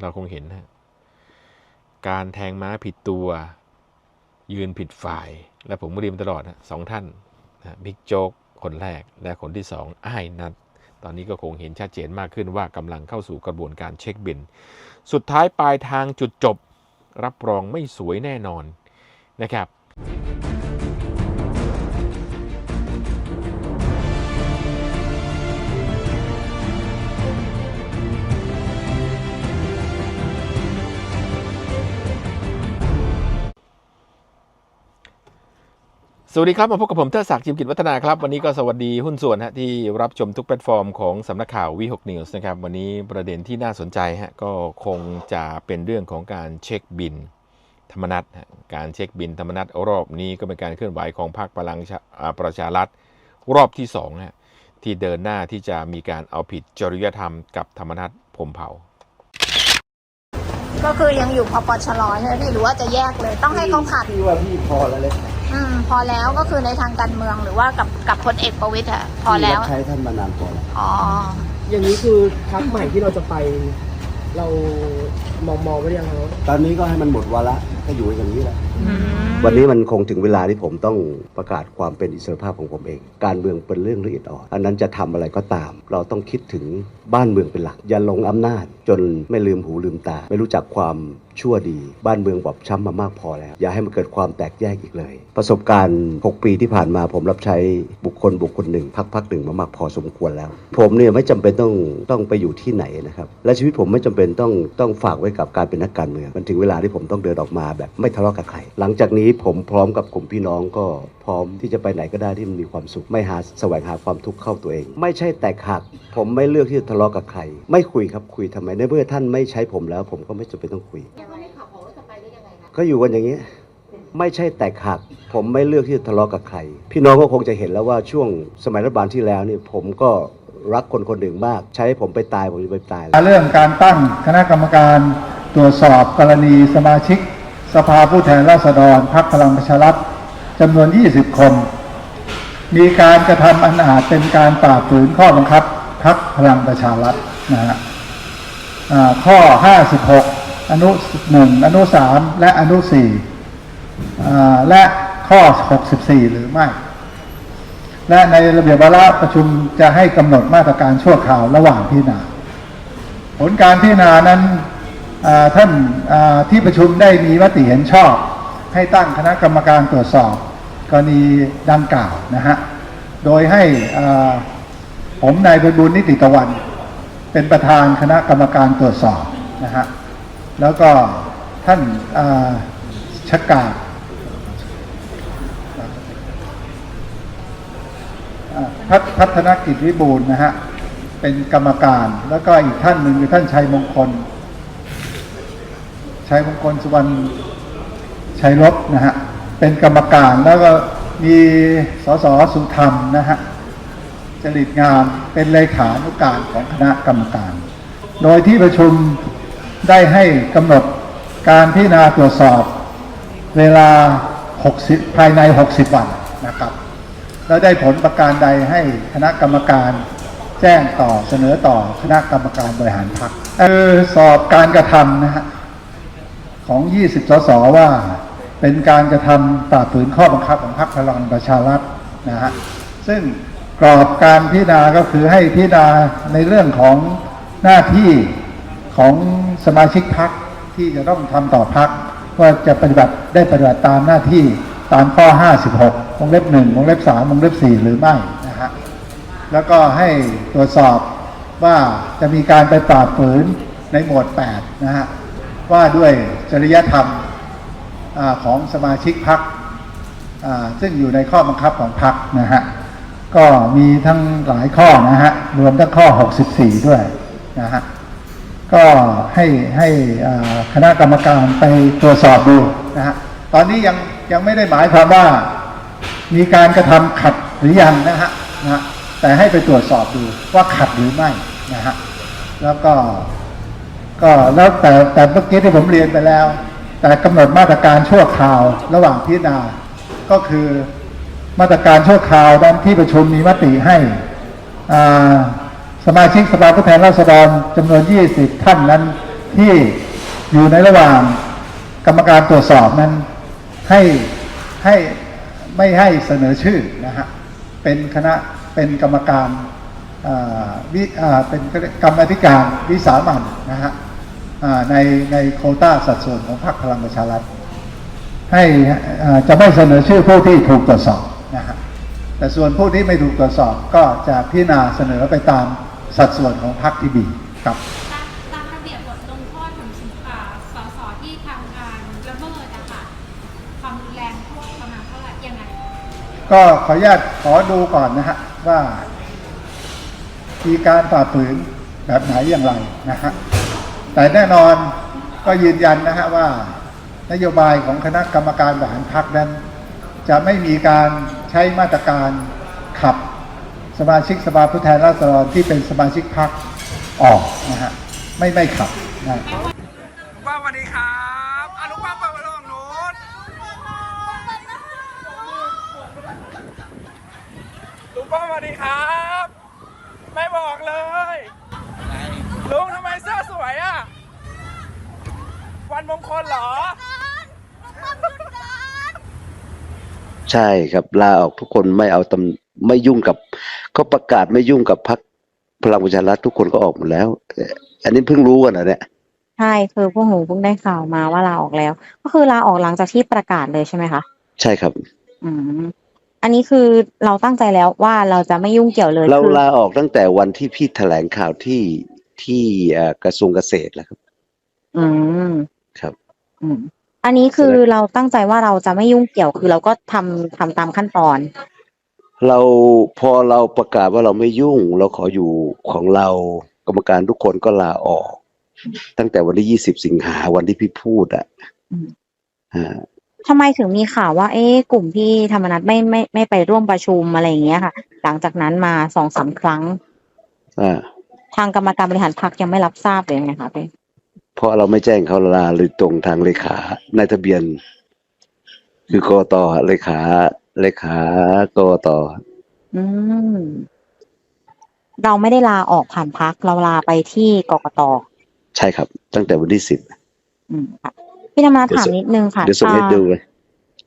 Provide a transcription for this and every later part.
เราคงเห็นนะการแทงม้าผิดตัว ยืนผิดฝ่าย และผมก็เรียนมาตลอดนะสองท่านนะบิ๊กโจ๊กคนแรกและคนที่สองอ้ายนัดตอนนี้ก็คงเห็นชัดเจนมากขึ้นว่ากำลังเข้าสู่กระบวนการเช็คบิน สุดท้ายปลายทางจุดจบ รับรองไม่สวยแน่นอนนะครับ สวัสดีครับ มาพบกับผมเทดศักดิ์จิมกิจวัฒนาครับ วันนี้ก็สวัสดีหุ้นส่วนฮะที่รับชมทุกแพลตฟอร์มของสำนักข่าววีหกนิวส์นะครับ วันนี้ประเด็นที่น่าสนใจฮะก็คงจะเป็นเรื่องของการเช็คบินธรรมนัตฮะการเช็คบินธรรมนัตรอบนี้ก็เป็นการเคลื่อนไหวของพรรคพลังชาอ่าประชารัฐรอบที่สองฮะที่เดินหน้าที่จะมีการเอาผิดจริยธรรมกับธรรมนัตพรหมเผ่าก็คือยังอยู่พปชรใช่ไหมพี่หรือว่าจะแยกเลยต้องให้เขาผัดพี่ว่าพี่พอแล้วเลย อืมพอแล้วก็คือในทางการเมืองหรือว่ากับกับพลเอกประวิตยอะพอแล้วพี่รับใช้ท่านมานานพอแล้วอ๋อ อย่างนี้คือพักใหม่ที่เราจะไป เรามองมองไว้ยังครับ ตอนนี้ก็ให้มันหมดวาระก็อยู่อย่างนี้แหละอืมวันนี้มันคงถึงเวลาที่ผมต้องประกาศความเป็นอิสรภาพของผมเอง การเมืองเป็นเรื่องละเอียดอ่อนอันนั้นจะทำอะไรก็ตาม เราต้องคิดถึงบ้านเมืองเป็นหลัก อย่าหลงอำนาจ จนไม่ลืมหูลืมตา ไม่รู้จักความชั่วดี บ้านเมืองบอบช้ำมามากพอแล้ว อย่าให้มันเกิดความแตกแยกอีกเลย ประสบการณ์ 6 ปีที่ผ่านมาผมรับใช้บุคคลบุคคลหนึ่งพักพักหนึ่งมามากพอสมควรแล้ว ผมเนี่ยไม่จำเป็นต้องต้องไปอยู่ที่ไหนนะครับและชีวิตผมไม่จำเป็นต้องต้องฝากไว้กับการเป็นนักการเมืองมันถึงเวลาที่ผมต้องเดินออกมาแบบไม่ทะเลาะกับใคร หลังจากนี้ผมพร้อมกับกลุ่มพี่น้องก็พร้อมที่จะไปไหนก็ได้ที่มันมีความสุข ไม่หาแสวงหาความทุกข์เข้าตัวเอง ไม่ใช่แตกหัก ผมไม่เลือกที่จะทะเลาะกับใคร ไม่คุยครับคุยทำไมในเมื่อท่านไม่ใช้ผมแล้ว ผมก็ไม่จำเป็นต้องคุย ก็อยู่กันอย่างนี้ยไม่ใช่แตกหัก ผมไม่เลือกที่จะทะเลาะกับใคร พี่น้องก็คงจะเห็นแล้วว่าช่วงสมัยรัฐบาลที่แล้วเนี่ยผมก็รักคนคนหนึ่งมาก ใช้ให้ผมไปตายผมจะไปตาย เรื่องการตั้งคณะกรรมการตรวจสอบกรณีสมาชิก สภาผู้แทนราษฎรพรรคพลังประชารัฐจำนวน 20 คน มีการกระทำอันอาจเป็นการฝ่าฝืนข้อบังคับพรรคพลังประชารัฐนะฮะข้อ 56 อนุ 1 อนุ 3 และอนุ 4 และข้อ 64 หรือไม่ และในระเบียบวาระประชุมจะให้กำหนดมาตรการชั่วคราวระหว่างพิจารณาผลการพิจารณานั้น ท่านที่ประชุมได้มีมติเห็นชอบ ให้ตั้งคณะกรรมการตรวจสอบ กรณีดังกล่าวนะฮะ โดยให้ผมนายไพบุญนิติตะวัน เป็นประธานคณะกรรมการตรวจสอบนะฮะ แล้วก็ท่านาชกาดอ่าพัฒพัฒนกิจวิบูลย์นะฮะ เป็นกรรมการ แล้วก็อีกท่านหนึ่งคือท่านชัยมงคล ชัยมงคลสุวรรณชัยรบนะฮะเป็นกรรมการแล้วก็มีสสสุธรรมนะฮะจริตงามเป็นเลขานุการของคณะกรรมการ โดยที่ประชุมได้ให้กำหนดการพิจารณาตรวจสอบเวลา 60 ภายใน 60 วันนะครับ แล้วได้ผลประการใดให้คณะกรรมการแจ้งต่อเสนอต่อคณะกรรมการบริหารพรรคเออสอบการกระทำนะฮะ ของ 20 สส ว่าเป็นการกระทำฝ่าฝืนข้อบังคับของพรรคพลังประชารัฐนะฮะซึ่งกรอบการพิจารณาก็คือให้พิจารณาในเรื่องของหน้าที่ของสมาชิกพรรคที่จะต้องทำต่อพรรคว่าจะปฏิบัติได้ปฏิบัติตามหน้าที่ตามข้อ 56วงเล็บ1วงเล็บ3วงเล็บ 4 หรือไม่นะฮะแล้วก็ให้ตรวจสอบว่าจะมีการไปปราบฝืนในหมวด 8 นะฮะ ว่าด้วยจริยธรรมอของสมาชิกพักซึ่งอยู่ในข้อบังคับของพักนะฮะก็มีทั้งหลายข้อนะฮะรวมทั้งข้อ 64 ด้วยนะฮะก็ให้ให้คณะกรรมการไปตรวจสอบดูนะฮะตอนนี้ยังยังไม่ได้หมายความว่ามีการกระทำขัดหรือยังนะฮะนะฮะแต่ให้ไปตรวจสอบดูว่าขัดหรือไม่นะฮะแล้วก็ ก็แล้วแต่แต่เมื่อกี้ที่ผมเรียนไปแล้ว แต่กำหนดมาตรการชั่วคราวระหว่างพิจารณา ก็คือมาตรการชั่วคราวด้านที่ประชุมมีมติให้สมาชิกสภาผู้แทนราษฎรจำนวน 20 ท่านนั้นที่อยู่ในระหว่างกรรมการตรวจสอบนั้นให้ให้ไม่ให้เสนอชื่อนะฮะเป็นคณะเป็นกรรมการวิเป็นกรรมธิการวิสามันนะฮะ ในในโควต้าสัดส่วนของพรรคพลังประชารัฐให้อ่าจะไม่เสนอชื่อผู้ที่ถูกตรวจสอบนะฮะแต่ส่วนผู้ที่ไม่ถูกตรวจสอบก็จะพิจารณาเสนอไปตามสัดส่วนของพรรคที่มีครับตามตามระเบียบบทลงโทษของอ่าสสที่ทำการละเมิดอะค่ะความรุนแรงโทษประมาณเท่าไหร่ยังไงก็ขออนุญาตขอดูก่อนนะฮะว่ามีการฝ่าฝืนแบบไหนอย่างไรนะฮะ แต่แน่นอนก็ยืนยันนะฮะว่านโยบายของคณะกรรมการบริหารพรรคนั้น จะไม่มีการใช้มาตรการขับสมาชิกสภาผู้แทนราษฎรที่เป็นสมาชิกพรรคออกนะฮะไม่ไม่ขับนะป้าสวัสดีครับอะลุงป้าเปิดประตูฝั่งนู้นลุงป้าสวัสดีครับ ไม่บอกเลย ลุงทำไมเสื้อสวยอะ วันมงคลเหรอ ใช่ครับลาออกทุกคนไม่เอาตำไม่ยุ่งกับก็ประกาศไม่ยุ่งกับพรรคพลังประชารัฐทุกคนก็ออกหมดแล้วเอ่ออันนี้เพิ่งรู้กันนะเนี่ยใช่คือพวกหนูเพิ่งได้ข่าวมาว่าลาออกแล้ว ก็คือลาออกหลังจากที่ประกาศเลยใช่ไหมคะ ใช่ครับ อืม อันนี้คือเราตั้งใจแล้วว่าเราจะไม่ยุ่งเกี่ยวเลยเราคือ ลาออกตั้งแต่วันที่พี่แถลงข่าวที่ ที่เอ่อกระทรวงเกษตรแล้วครับ อืมครับ อืมอันนี้คือเราตั้งใจว่าเราจะไม่ยุ่งเกี่ยวคือเราก็ทำทำตามขั้นตอน เราพอเราประกาศว่าเราไม่ยุ่ง เราขออยู่ของเรากรรมการทุกคนก็ลาออก ตั้งแต่วันที่ยี่สิบสิงหาวันที่พี่พูดอะอืมอ่าทำไมถึงมีข่าวว่า เอ๊ะกลุ่มพี่ธรรมนัฐไม่ไม่ไม่ไปร่วมประชุมอะไรอย่างเงี้ยค่ะ หลังจากนั้นมาสองสามครั้ง อ่า ทางกรรมการบริหารพรรคยังไม่รับทราบเลยไงคะพี่เพราะเราไม่แจ้งเขาลาเลยตรงทางเลขานายทะเบียน คือกตเลขาเลขากตอืม เราไม่ได้ลาออกผ่านพักเราลาไปที่กกตใช่ครับ ตั้งแต่วันที่สิบอืมค่ะ พี่ธรรมนัฐถามนิดนึงค่ะเดี๋ยวส่งให้อ่าดูเลย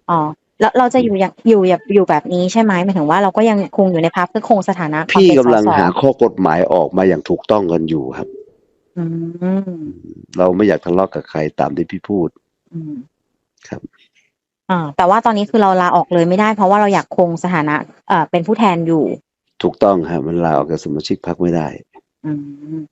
อ๋อ แล้วเราจะอยู่อย่างอยู่แบบอยู่แบบนี้ใช่ไหมหมายถึงว่าเราก็ยังคงอยู่ในพักเพื่อคงสถานะความพี่เป็นกำลังสสหาข้อกฎหมายออกมาอย่างถูกต้องกันอยู่ครับ อืมเราไม่อยากทะเลาะกับใครตามที่พี่พูด อืมครับ อ่าแต่ว่าตอนนี้คือเราลาออกเลยไม่ได้เพราะว่าเราอยากคงสถานะเอ่อเป็นผู้แทนอยู่ ถูกต้องครับมันลาออกจากสมาชิกพรรคไม่ได้อืม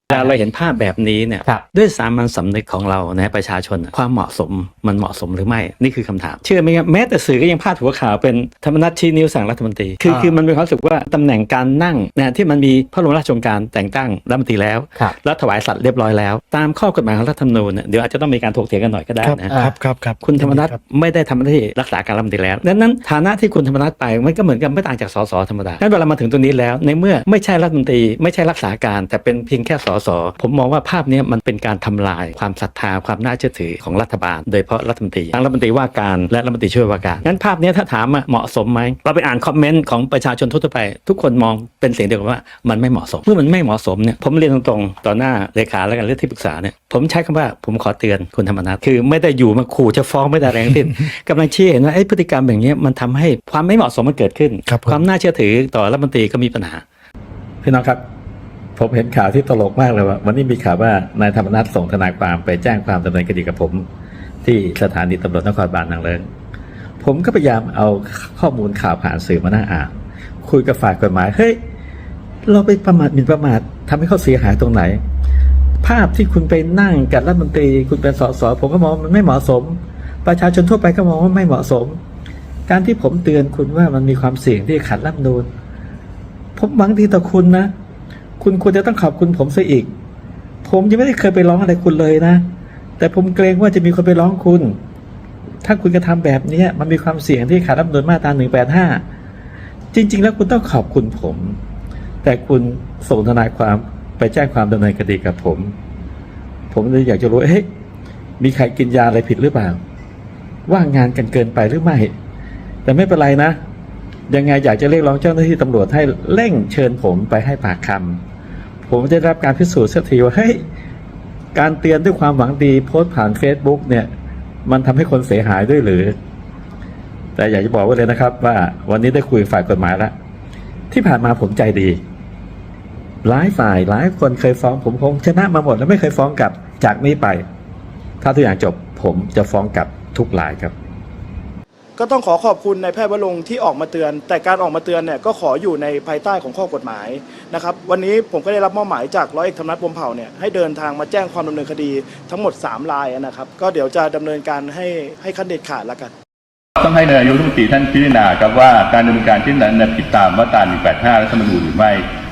เวลาเราเห็นภาพแบบนี้เนี่ยครับด้วยสามัญสำนึกของเรานะประชาชนความเหมาะสมมันเหมาะสมหรือไม่นี่คือคำถาม เชื่อไหมครับแม้แต่สื่อก็ยังพาดหัวข่าวเป็นธรรมนัตชี้นิ้วสั่งรัฐมนตรีคืออ่าคือมันมีความรู้สึกว่าตำแหน่งการนั่งนะที่มันมีพระบรมราชโองการแต่งตั้งรัฐมนตรีแล้วครับแล้วถวายสัตย์เรียบร้อยแล้ว ตามข้อกฎหมายของรัฐธรรมนูญเนี่ยเดี๋ยวอาจจะต้องมีการถกเถียงกันหน่อยก็ได้นะครับครับครับคุณธรรมนัฐไม่ได้ทำหน้าที่รักษาการรัฐมนตรีแล้วดังนั้นฐานะที่คุณธรรมนัฐไปมันก็เหมือนกับไม่ต่างจากสสธรรมดาดังนั้นเวลามาถึงตรงนี้แล้ว ในเมื่อไม่ใช่รัฐมนตรีไม่ใช่รักษาการแต่เป็นเพียงแค่สสผมมองว่าภาพเนี้ยมันเป็นการทำลายความศรัทธาความน่าเชื่อถือของรัฐบาล โดยเฉพาะรัฐมนตรีทั้งรัฐมนตรีว่าการและรัฐมนตรีช่วยว่าการงั้นภาพเนี้ยถ้าถามว่าเหมาะสมไหมเราไปอ่านคอมเมนต์ของประชาชนทั่วๆไป ทุกคนมองเป็นเสียงเดียวกันว่ามันไม่เหมาะสมเมื่อมันไม่เหมาะสมเนี่ยผมเรียนตรงๆต่อหน้าเลขาและกันเรื่องที่ปรึกษาเนี่ยผมใช้คำว่าผมขอเตือนคุณธรรมนัฐคือไม่ได้อยู่มาขู่จะฟ้องไม่ได้แรงสิ้นกำลังชี้เห็นว่าไอ้พฤติกรรมอย่างเนี้ยมันทำให้ความไม่เหมาะสมมันเกิดขึ้นครับผมความน่าเชื่อถือต่อรัฐมนตรีก็มีปัญหาพี่น้องครับ ผมเห็นข่าวที่ตลกมากเลยว่าวันนี้มีข่าวว่านายธรรมนัฐส่งทนายความไปแจ้งความดำเนินคดีกับผม ที่สถานีตำรวจนครบาลนางเลิงผมก็พยายามเอาข้อมูลข่าวผ่านสื่อมานั่งอ่านคุยกับฝ่ายกฎหมายเฮ้ยเราไปประมาทหมิ่นประมาททำให้เขาเสียหายตรงไหน ภาพที่คุณไปนั่งกับรัฐมนตรี คุณเป็นสสผมก็มองมันไม่เหมาะสม ประชาชนทั่วไปก็มองว่าไม่เหมาะสม การที่ผมเตือนคุณว่ามันมีความเสี่ยงที่ขัดรัฐมนูญผมหวังดีต่อคุณนะ คุณควรจะต้องขอบคุณผมซะอีก ผมยังไม่ได้เคยไปร้องอะไรคุณเลยนะ แต่ผมเกรงว่าจะมีคนไปร้องคุณ ถ้าคุณกระทำแบบนี้มันมีความเสี่ยงที่ขัดรัฐธรรมนูญมาตราหนึ่งแปดห้าจริง ๆ แล้วคุณต้องขอบคุณผม แต่คุณส่งทนายความไปแจ้งความดำเนินคดีกับผม ผมเลยอยากจะรู้เอ๊ะมีใครกินยาอะไรผิดหรือเปล่า ว่างงานกันเกินไปหรือไม่ แต่ไม่เป็นไรนะ ยังไงอยากจะเรียกร้องเจ้าหน้าที่ตำรวจให้เร่งเชิญผมไปให้ปากคำผมจะรับการพิสูจน์สักทีว่าเฮ้ยการเตือนด้วยความหวังดีโพสต์ผ่าน Facebook เนี่ย มันทำให้คนเสียหายด้วยหรือ แต่อยากจะบอกไว้เลยนะครับ ว่าวันนี้ได้คุยฝ่ายกฎหมายแล้วที่ผ่านมาผมใจดีหลายฝ่ายหลายคนเคยฟ้องผมคงชนะมาหมดแล้วไม่เคยฟ้องกลับจากนี้ไป ถ้าทุกอย่างจบผมจะฟ้องกลับทุกรายครับ ก็ต้องขอขอบคุณนายแพทย์วรงค์ที่ออกมาเตือน แต่การออกมาเตือนเนี่ยก็ขออยู่ในภายใต้ของข้อกฎหมายนะครับวันนี้ผมก็ได้รับมอบหมายจากร้อยเอกธรรมนัฐพรหมเผ่าเนี่ยให้เดินทางมาแจ้งความดำเนินคดีทั้งหมด 3 รายนะครับก็เดี๋ยวจะดำเนินการให้ให้ขั้นเด็ดขาดแล้วกัน ต้องให้นายกรัฐมนตรีท่านพิจารณาครับว่าการดำเนินการที่นั้นเนี่ยผิดตามมาตรา 185 รัฐธรรมนูญหรือไม่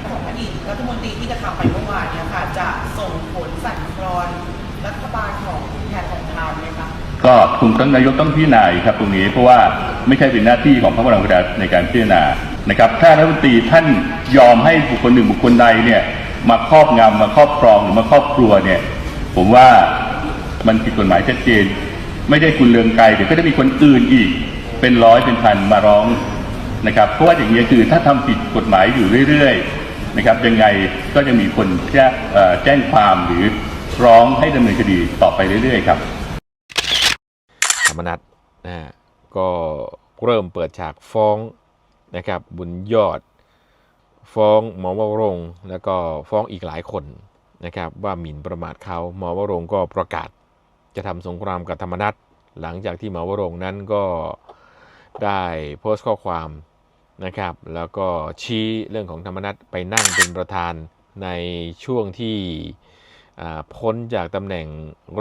ของอดีตรัฐมนตรีที่จะทำไปเมื่อวานเนี่ยค่ะจะส่งผลสั่นคลอน ก็คุณต้องนายกต้องพิจารณาอีกครับตรงนี้เพราะว่าไม่ใช่เป็นหน้าที่ของพรรคพลังประชารัฐในการพิจารณานะครับ ถ้ารัฐมนตรีท่านยอมให้บุคคลหนึ่งบุคคลใดเนี่ยมาครอบงำมาครอบครองหรือมาครอบครัวเนี่ย ผมว่ามันผิดกฎหมายชัดเจน ไม่ได้คุณเลืองไกลเดี๋ยวก็จะมีคนอื่นอีก เป็นร้อยเป็นพันมาร้องนะครับ เพราะว่าอย่างนี้คือถ้าทำผิดกฎหมายอยู่เรื่อยๆนะครับยังไงก็จะมีคนแจ้งความหรือร้องให้ดำเนินคดีต่อไปเรื่อยๆครับ มนัฐนะก็เริ่มเปิดฉากฟ้องนะครับบุญยอด ฟ้องหมอวรงแล้วก็ฟ้องอีกหลายคนนะครับว่าหมิ่นประมาทเขาหมอวรงก็ประกาศจะทำสงครามกับธรรมนัฐหลังจากที่หมอวรงนั้นก็ได้โพสต์ข้อความนะครับแล้วก็ชี้เรื่องของธรรมนัฐไปนั่งเป็นประธานในช่วงที่ พ้นจากตำแหน่ง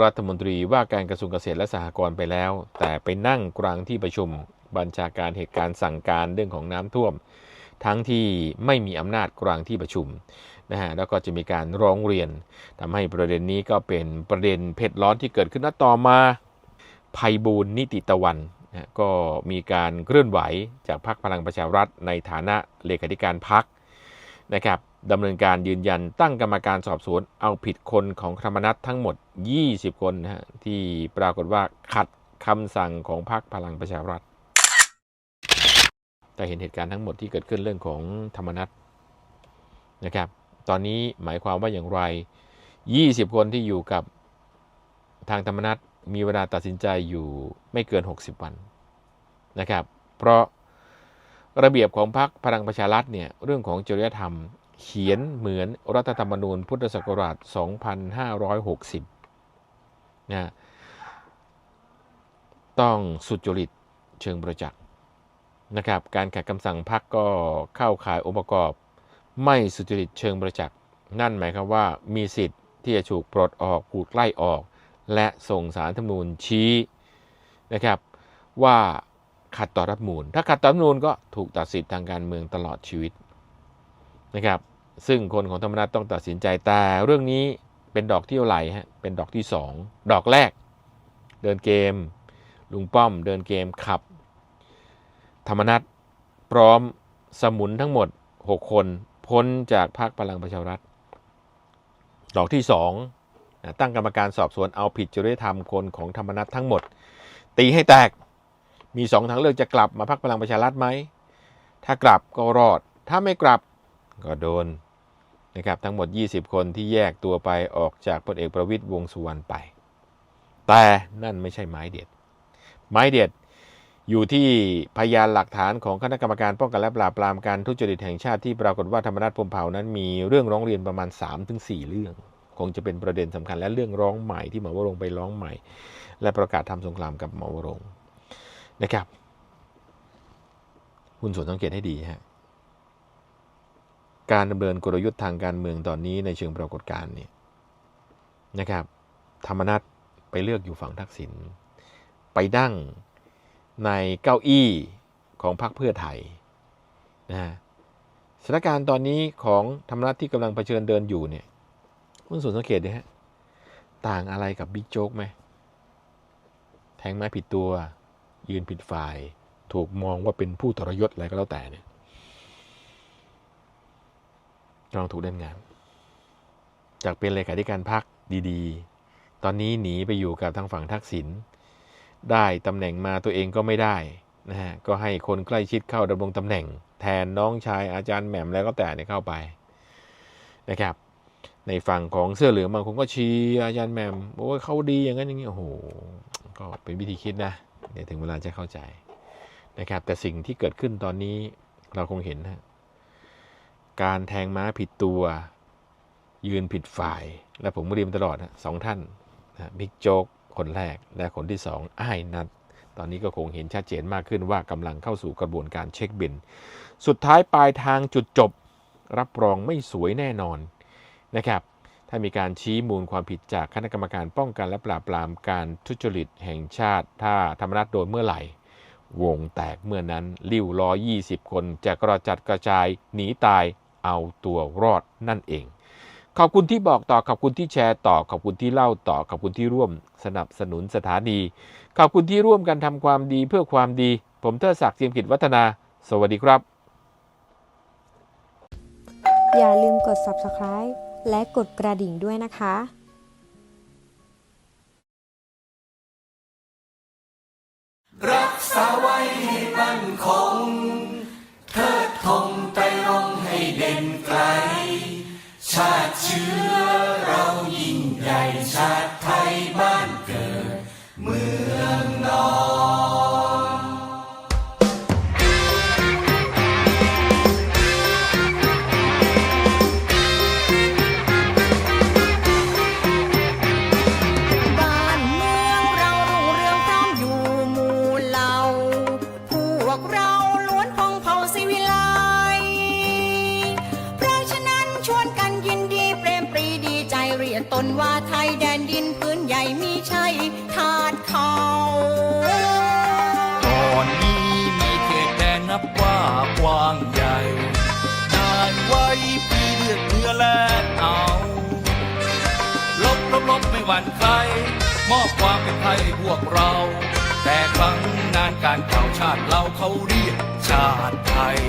รัฐมนตรีว่าการกระทรวงเกษตรและสหกรณ์ไปแล้ว แต่ไปนั่งกลางที่ประชุมบัญชาการเหตุการณ์สั่งการเรื่องของน้ำท่วม ทั้งที่ไม่มีอำนาจกลางที่ประชุมนะฮะแล้วก็จะมีการร้องเรียนทำให้ประเด็นนี้ก็เป็นประเด็นเผ็ดร้อนที่เกิดขึ้นณต่อมาภัยบูลนิติตะวันนะก็มีการเคลื่อนไหวจากพรรคพลังประชารัฐในฐานะเลขาธิการพรรคนะครับ ดำเนินการยืนยันตั้งกรรมการสอบสวนเอาผิดคนของธรรมนัตทั้งหมด 20 คนนะฮะที่ปรากฏว่าขัดคำสั่งของพรรคพลังประชารัฐ แต่เห็นเหตุการณ์ทั้งหมดที่เกิดขึ้นเรื่องของธรรมนัตนะครับ ตอนนี้หมายความว่าอย่างไร 20 คนที่อยู่กับทางธรรมนัตมีเวลาตัดสินใจอยู่ไม่เกิน 60 วันนะครับ เพราะระเบียบของพรรคพลังประชารัฐเนี่ยเรื่องของจริยธรรม เขียนเหมือนรัฐธรรมนูญพุทธศักราช 2560 นะต้องสุจริตเชิงประจักษ์นะครับ การขัดคำสั่งพรรคก็เข้าข่ายองค์ประกอบ ไม่สุจริตเชิงประจักษ์นั่นหมายความว่ามีสิทธิ์ที่จะถูกปลดออกถูกไล่ออก และส่งสารธรรมนูญชี้นะครับว่าขัดต่อรัฐมนูญถ้าขัดต่อรัฐมนูญก็ถูกตัดสิทธิ์ทางการเมืองตลอดชีวิตนะครับ ซึ่งคนของธรรมนัฐต้องตัดสินใจแต่เรื่องนี้เป็นดอกที่เท่าไหร่ฮะเป็นดอกที่ 2 ดอกแรก เดินเกม ลุงป้อมเดินเกมขับ ธรรมนัฐพร้อมสมุนทั้งหมด 6 คน พ้นจากพรรคพลังประชารัฐ ดอกที่ 2 ตั้งกรรมการสอบสวนเอาผิดจริยธรรมคนของธรรมนัฐทั้งหมด ตีให้แตกมีสองทางเลือกจะกลับมาพักพลังประชารัฐไหม ถ้ากลับก็รอด ถ้าไม่กลับก็โดน นะครับทั้งหมด 20 คนที่แยกตัวไปออกจากพลเอกประวิตยวงสุวรรณไป แต่นั่นไม่ใช่ไม้เด็ด ไม้เด็ดอยู่ที่พยานหลักฐานของคณะกรรมการป้องกันและปราบปรามการทุจริตแห่งชาติที่ปรากฏว่าธรรมนัฐพมเผานั้นมีเรื่องร้องเรียนประมาณ 3-4 เรื่อง คงจะเป็นประเด็นสำคัญและเรื่องร้องใหม่ที่หมอวรงไปร้องใหม่ และประกาศทำสงครามกับหมอวรงนะครับ คุณส่วนสังเกตให้ดีฮะ การดำเนินกลยุทธ์ทางการเมืองตอนนี้ในเชิงปรากฏการณ์เนี่ยนะครับธรรมนัตไปเลือกอยู่ฝั่งทักษิณไปนั่งในเก้าอี้ของพรรคเพื่อไทยนะฮะสถานการณ์ตอนนี้ของธรรมนัตที่กำลังเผชิญเดินอยู่เนี่ยคุณส่วนสังเกตดิฮะต่างอะไรกับบิ๊กโจ๊กไหมแทงไม้ผิดตัว ยืนผิดฝ่าย ถูกมองว่าเป็นผู้ทรยศอะไรก็แล้วแต่เนี่ย กำลังถูกเล่นงาน จากเป็นเลขาธิการพักดีๆ ตอนนี้หนีไปอยู่กับทางฝั่งทักษิณได้ตำแหน่งมาตัวเองก็ไม่ได้นะฮะก็ให้คนใกล้ชิดเข้าดำรงตำแหน่ง แทนน้องชายอาจารย์แหม่มแล้วก็แต่เนี่ยเข้าไปนะครับ ในฝั่งของเสื้อเหลืองบางคนก็เชียร์อาจารย์แหม่มโอ้ยเขาดีอย่างนั้นอย่างนี้โอ้โหก็เป็นวิธีคิดนะเดี๋ยวถึงเวลาจะเข้าใจนะครับ แต่สิ่งที่เกิดขึ้นตอนนี้เราคงเห็นนะ การแทงม้าผิดตัว ยืนผิดฝ่าย และผมเรียนตลอดนะสองท่านนะบิ๊กโจ๊กคนแรก และคนที่สองอ้ายนัดตอนนี้ก็คงเห็นชัดเจนมากขึ้นว่ากำลังเข้าสู่กระบวนการเช็คบิน สุดท้ายปลายทางจุดจบ รับรองไม่สวยแน่นอนนะครับ ถ้ามีการชี้มูลความผิดจากคณะกรรมการป้องกันและปราบปรามการทุจริตแห่งชาติ ถ้าธรรมนัฐโดนเมื่อไหร่ วงแตกเมื่อนั้น ลิ้วล้อ20 คนจะกระจัดกระจายหนีตาย เอาตัวรอดนั่นเอง ขอบคุณที่บอกต่อ ขอบคุณที่แชร์ต่อ ขอบคุณที่เล่าต่อ ขอบคุณที่ร่วมสนับสนุนสถานี ขอบคุณที่ร่วมกันทำความดีเพื่อความดี ผมเทอศักดิ์เทียมกิจวัฒนา สวัสดีครับ อย่าลืมกด subscribe และกดกระดิ่งด้วยนะคะรักษาไว้ ใจเรียกตนว่าไทยแดนดินพื้นใหญ่มีชัยทาดเขาก่อนนี้มีเขตแดนนับว่ากว้างใหญ่นานไว้ปีเลือดเนื้อแลกเอาลบลบลบไม่หวั่นใคร มอบความเป็นไทยพวกเรา แต่ครั้งนานการเก่าชาติเราเขาเรียกชาติไทย